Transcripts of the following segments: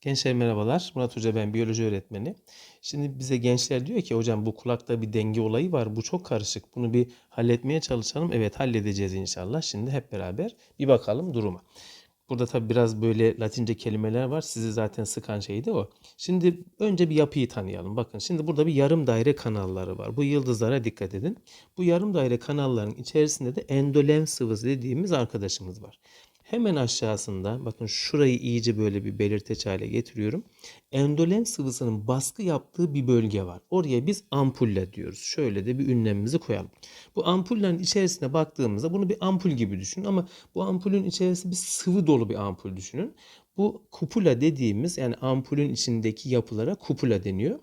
Gençler merhabalar. Murat Hoca ben biyoloji öğretmeni. Şimdi bize gençler diyor ki hocam bu kulakta bir denge olayı var. Bu çok karışık. Bunu bir halletmeye çalışalım. Evet halledeceğiz inşallah. Şimdi hep beraber bir bakalım duruma. Burada tabi biraz böyle latince kelimeler var. Sizi zaten sıkan şey de o. Şimdi önce bir yapıyı tanıyalım. Bakın şimdi burada bir yarım daire kanalları var. Bu yıldızlara dikkat edin. Bu yarım daire kanalların içerisinde de endolenf sıvısı dediğimiz arkadaşımız var. Hemen aşağısında bakın şurayı iyice böyle bir belirteç hale getiriyorum. Endolenf sıvısının baskı yaptığı bir bölge var. Oraya biz ampulle diyoruz. Şöyle de bir ünlemimizi koyalım. Bu ampullerin içerisine baktığımızda bunu bir ampul gibi düşünün ama bu ampulün içerisi bir sıvı dolu bir ampul düşünün. Bu kupula dediğimiz yani ampulün içindeki yapılara kupula deniyor.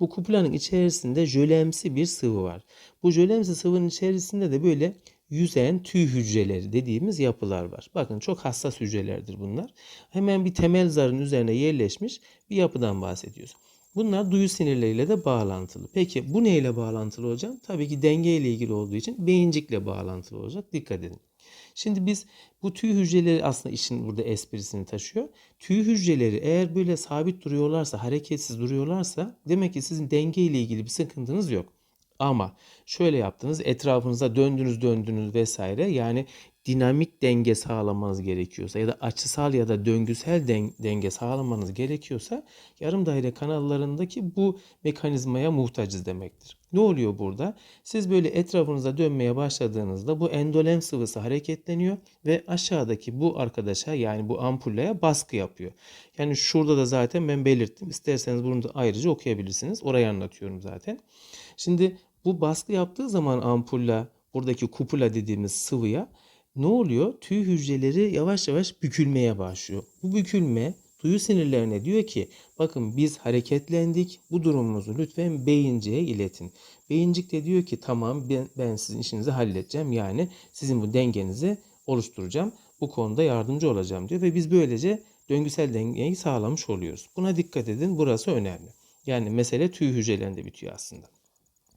Bu kupulanın içerisinde jölemsi bir sıvı var. Bu jölemsi sıvının içerisinde de böyle yüzen tüy hücreleri dediğimiz yapılar var. Bakın çok hassas hücrelerdir bunlar. Hemen bir temel zarın üzerine yerleşmiş bir yapıdan bahsediyoruz. Bunlar duyu sinirleriyle de bağlantılı. Peki bu neyle bağlantılı hocam? Tabii ki denge ile ilgili olduğu için beyincikle bağlantılı olacak. Dikkat edin. Şimdi biz bu tüy hücreleri aslında işin burada esprisini taşıyor. Tüy hücreleri eğer böyle sabit duruyorlarsa, hareketsiz duruyorlarsa demek ki sizin denge ile ilgili bir sıkıntınız yok. Ama şöyle yaptınız etrafınıza döndünüz döndünüz vesaire yani dinamik denge sağlamanız gerekiyorsa ya da açısal ya da döngüsel denge sağlamanız gerekiyorsa yarım daire kanallarındaki bu mekanizmaya muhtacız demektir. Ne oluyor burada? Siz böyle etrafınıza dönmeye başladığınızda bu endolenf sıvısı hareketleniyor ve aşağıdaki bu arkadaşa yani bu ampulleye baskı yapıyor. Yani şurada da zaten ben belirttim. İsterseniz bunu da ayrıca okuyabilirsiniz. Orayı anlatıyorum zaten. Şimdi bu baskı yaptığı zaman ampulla buradaki kupula dediğimiz sıvıya ne oluyor? Tüy hücreleri yavaş yavaş bükülmeye başlıyor. Bu bükülme duyu sinirlerine diyor ki bakın biz hareketlendik bu durumumuzu lütfen beyinciğe iletin. Beyincik de diyor ki tamam ben, ben sizin işinizi halledeceğim yani sizin bu dengenizi oluşturacağım. Bu konuda yardımcı olacağım diyor ve biz böylece döngüsel dengeyi sağlamış oluyoruz. Buna dikkat edin burası önemli. Yani mesele tüy hücrelerinde bitiyor aslında.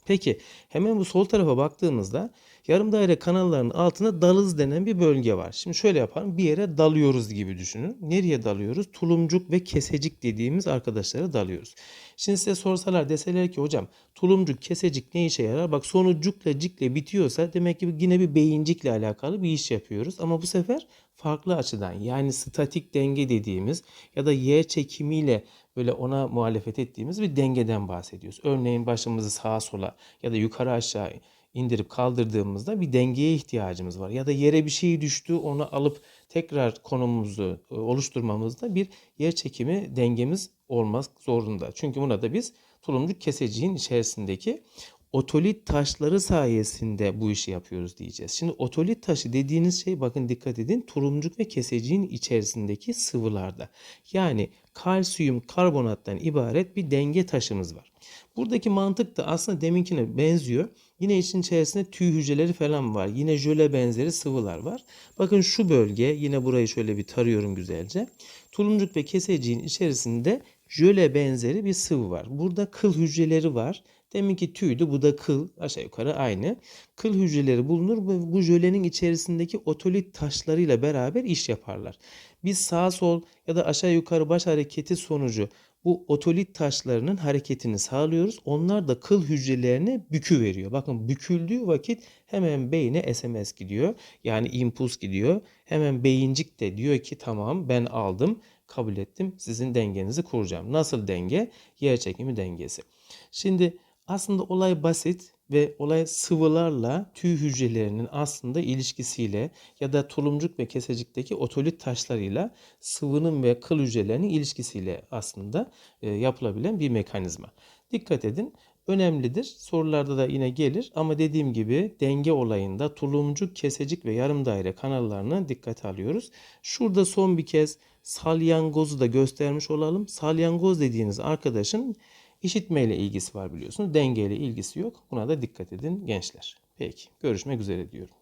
Peki hemen bu sol tarafa baktığımızda yarım daire kanallarının altında dalız denen bir bölge var. Şimdi şöyle yapalım bir yere dalıyoruz gibi düşünün. Nereye dalıyoruz? Tulumcuk ve kesecik dediğimiz arkadaşlara dalıyoruz. Şimdi size sorsalar deseler ki hocam tulumcuk kesecik ne işe yarar? Bak sonu cukla cikle bitiyorsa demek ki yine bir beyincikle alakalı bir iş yapıyoruz. Ama bu sefer farklı açıdan yani statik denge dediğimiz ya da yer çekimiyle böyle ona muhalefet ettiğimiz bir dengeden bahsediyoruz. Örneğin başımızı sağa sola ya da yukarı aşağı indirip kaldırdığımızda bir dengeye ihtiyacımız var. Ya da yere bir şey düştü onu alıp tekrar konumumuzu e, oluşturmamızda bir yer çekimi dengemiz olmak zorunda. Çünkü buna da biz tulumcuk keseciğin içerisindeki otolit taşları sayesinde bu işi yapıyoruz diyeceğiz. Şimdi otolit taşı dediğiniz şey bakın dikkat edin turumcuk ve keseciğin içerisindeki sıvılarda. Yani kalsiyum karbonattan ibaret bir denge taşımız var. Buradaki mantık da aslında deminkine benziyor. Yine için içerisinde tüy hücreleri falan var. Yine jöle benzeri sıvılar var. Bakın şu bölge yine burayı şöyle bir tarıyorum güzelce. Tulumcuk ve keseciğin içerisinde jöle benzeri bir sıvı var. Burada kıl hücreleri var. Deminki tüydü bu da kıl aşağı yukarı aynı. Kıl hücreleri bulunur ve bu jölenin içerisindeki otolit taşlarıyla beraber iş yaparlar. Biz sağ sol ya da aşağı yukarı baş hareketi sonucu bu otolit taşlarının hareketini sağlıyoruz. Onlar da kıl hücrelerine bükü veriyor. Bakın büküldüğü vakit hemen beyine SMS gidiyor. Yani impuls gidiyor. Hemen beyincik de diyor ki tamam ben aldım kabul ettim sizin dengenizi kuracağım. Nasıl denge? Yer çekimi dengesi. Şimdi aslında olay basit ve olay sıvılarla tüy hücrelerinin aslında ilişkisiyle ya da tulumcuk ve kesecikteki otolit taşlarıyla sıvının ve kıl hücrelerinin ilişkisiyle aslında e, yapılabilen bir mekanizma. Dikkat edin önemlidir. Sorularda da yine gelir ama dediğim gibi denge olayında tulumcuk, kesecik ve yarım daire kanallarına dikkat alıyoruz. Şurada son bir kez salyangozu da göstermiş olalım. Salyangoz dediğiniz arkadaşın İşitmeyle ilgisi var biliyorsunuz. Dengeyle ilgisi yok. Buna da dikkat edin gençler. Peki görüşmek üzere diyorum.